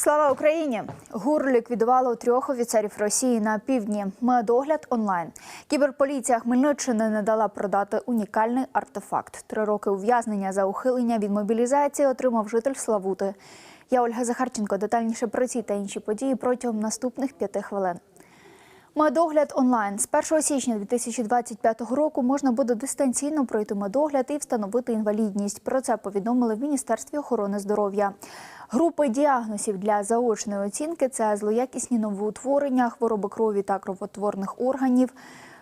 Слава Україні! ГУР ліквідувало трьох офіцерів Росії на півдні. Медогляд онлайн. Кіберполіція Хмельниччини не дала продати унікальний артефакт. Три роки ув'язнення за ухилення від мобілізації отримав житель Славути. Я Ольга Захарченко. Детальніше про ці та інші події протягом наступних п'яти хвилин. Медогляд онлайн з 1 січня 2025 року можна буде дистанційно пройти медогляд і встановити інвалідність. Про це повідомили в Міністерстві охорони здоров'я. Групи діагнозів для заочної оцінки це злоякісні новоутворення, хвороби крові та кровотворних органів.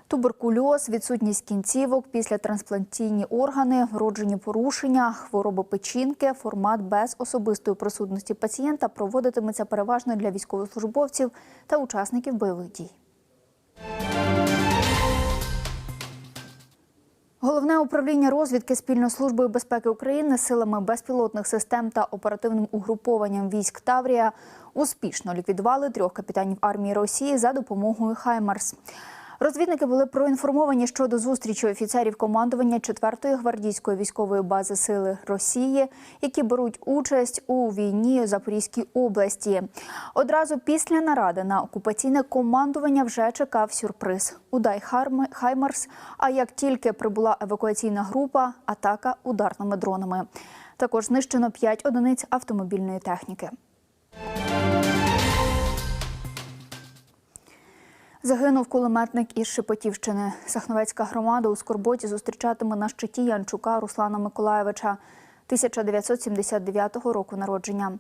Туберкульоз, відсутність кінцівок, післятрансплантійні органи, вроджені порушення, хвороби печінки, формат без особистої присутності пацієнта проводитиметься переважно для військовослужбовців та учасників бойових дій. Головне управління розвідки спільно службою безпеки України силами безпілотних систем та оперативним угрупованням військ Таврія успішно ліквідували трьох капітанів армії Росії за допомогою Хаймарс. Розвідники були проінформовані щодо зустрічі офіцерів командування 4-ї гвардійської військової бази сили Росії, які беруть участь у війні в Запорізькій області. Одразу після наради на окупаційне командування вже чекав сюрприз. Удай Хаймарс. А як тільки прибула евакуаційна група, атака ударними дронами. Також знищено 5 одиниць автомобільної техніки. Загинув кулеметник із Шепетівщини. Сахновецька громада у Скорботі зустрічатиме на щиті Янчука Руслана Миколаєвича 1979 року народження.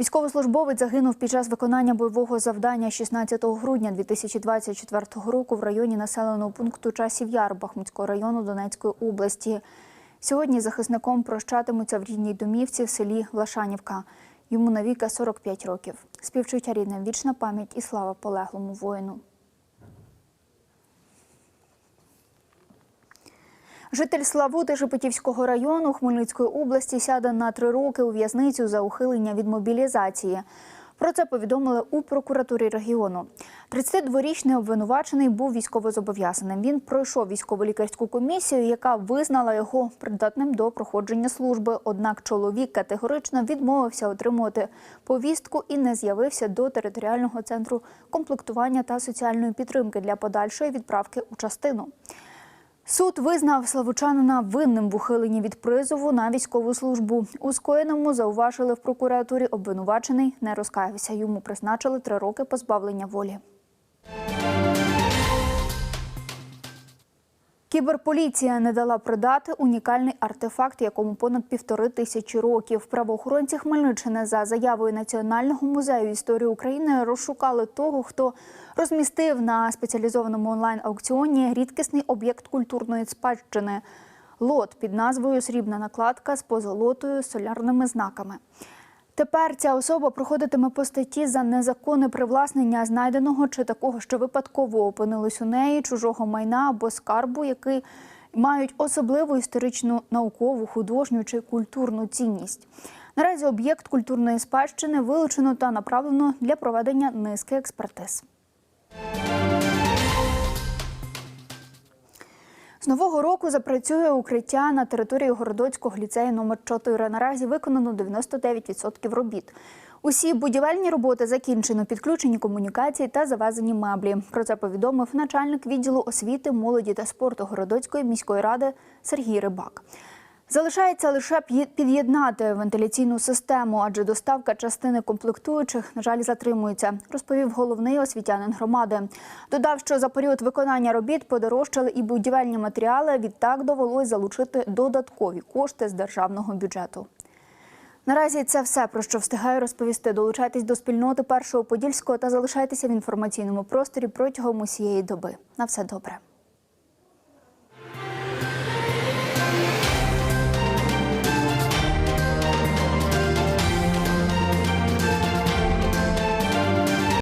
Військовослужбовець загинув під час виконання бойового завдання 16 грудня 2024 року в районі населеного пункту Часів Яр Бахмутського району Донецької області. Сьогодні захисником прощатимуться в рідній домівці в селі Влашанівка. Йому навіки 45 років. Співчуття рідним, вічна пам'ять і слава полеглому воїну. Житель Славути Шепетівського району Хмельницької області сяде на три роки у в'язницю за ухилення від мобілізації. Про це повідомили у прокуратурі регіону. 32-річний обвинувачений був військовозобов'язаним. Він пройшов військово-лікарську комісію, яка визнала його придатним до проходження служби. Однак чоловік категорично відмовився отримувати повістку і не з'явився до територіального центру комплектування та соціальної підтримки для подальшої відправки у частину. Суд визнав славучанина винним в ухиленні від призову на військову службу. У скоєному зауважили в прокуратурі. Обвинувачений не розкаявся. Йому призначили три роки позбавлення волі. Кіберполіція не дала продати унікальний артефакт, якому понад півтори тисячі років. Правоохоронці Хмельниччини за заявою Національного музею історії України розшукали того, хто розмістив на спеціалізованому онлайн-аукціоні рідкісний об'єкт культурної спадщини. Лот під назвою Срібна накладка з позолотою солярними знаками. Тепер ця особа проходитиме по статті за незаконне привласнення знайденого чи такого, що випадково опинилось у неї чужого майна або скарбу, який мають особливу історичну, наукову, художню чи культурну цінність. Наразі об'єкт культурної спадщини вилучено та направлено для проведення низки експертиз. З нового року запрацює укриття на території Городоцького ліцею номер 4 Наразі виконано 99% робіт. Усі будівельні роботи закінчено, підключені комунікації та завезені меблі. Про це повідомив начальник відділу освіти, молоді та спорту Городоцької міської ради Сергій Рибак. Залишається лише під'єднати вентиляційну систему, адже доставка частини комплектуючих, на жаль, затримується, розповів головний освітянин громади. Додав, що за період виконання робіт подорожчали і будівельні матеріали. Відтак довелось залучити додаткові кошти з державного бюджету. Наразі це все про що встигаю розповісти. Долучайтесь до спільноти першого подільського та залишайтеся в інформаційному просторі протягом усієї доби. На все добре.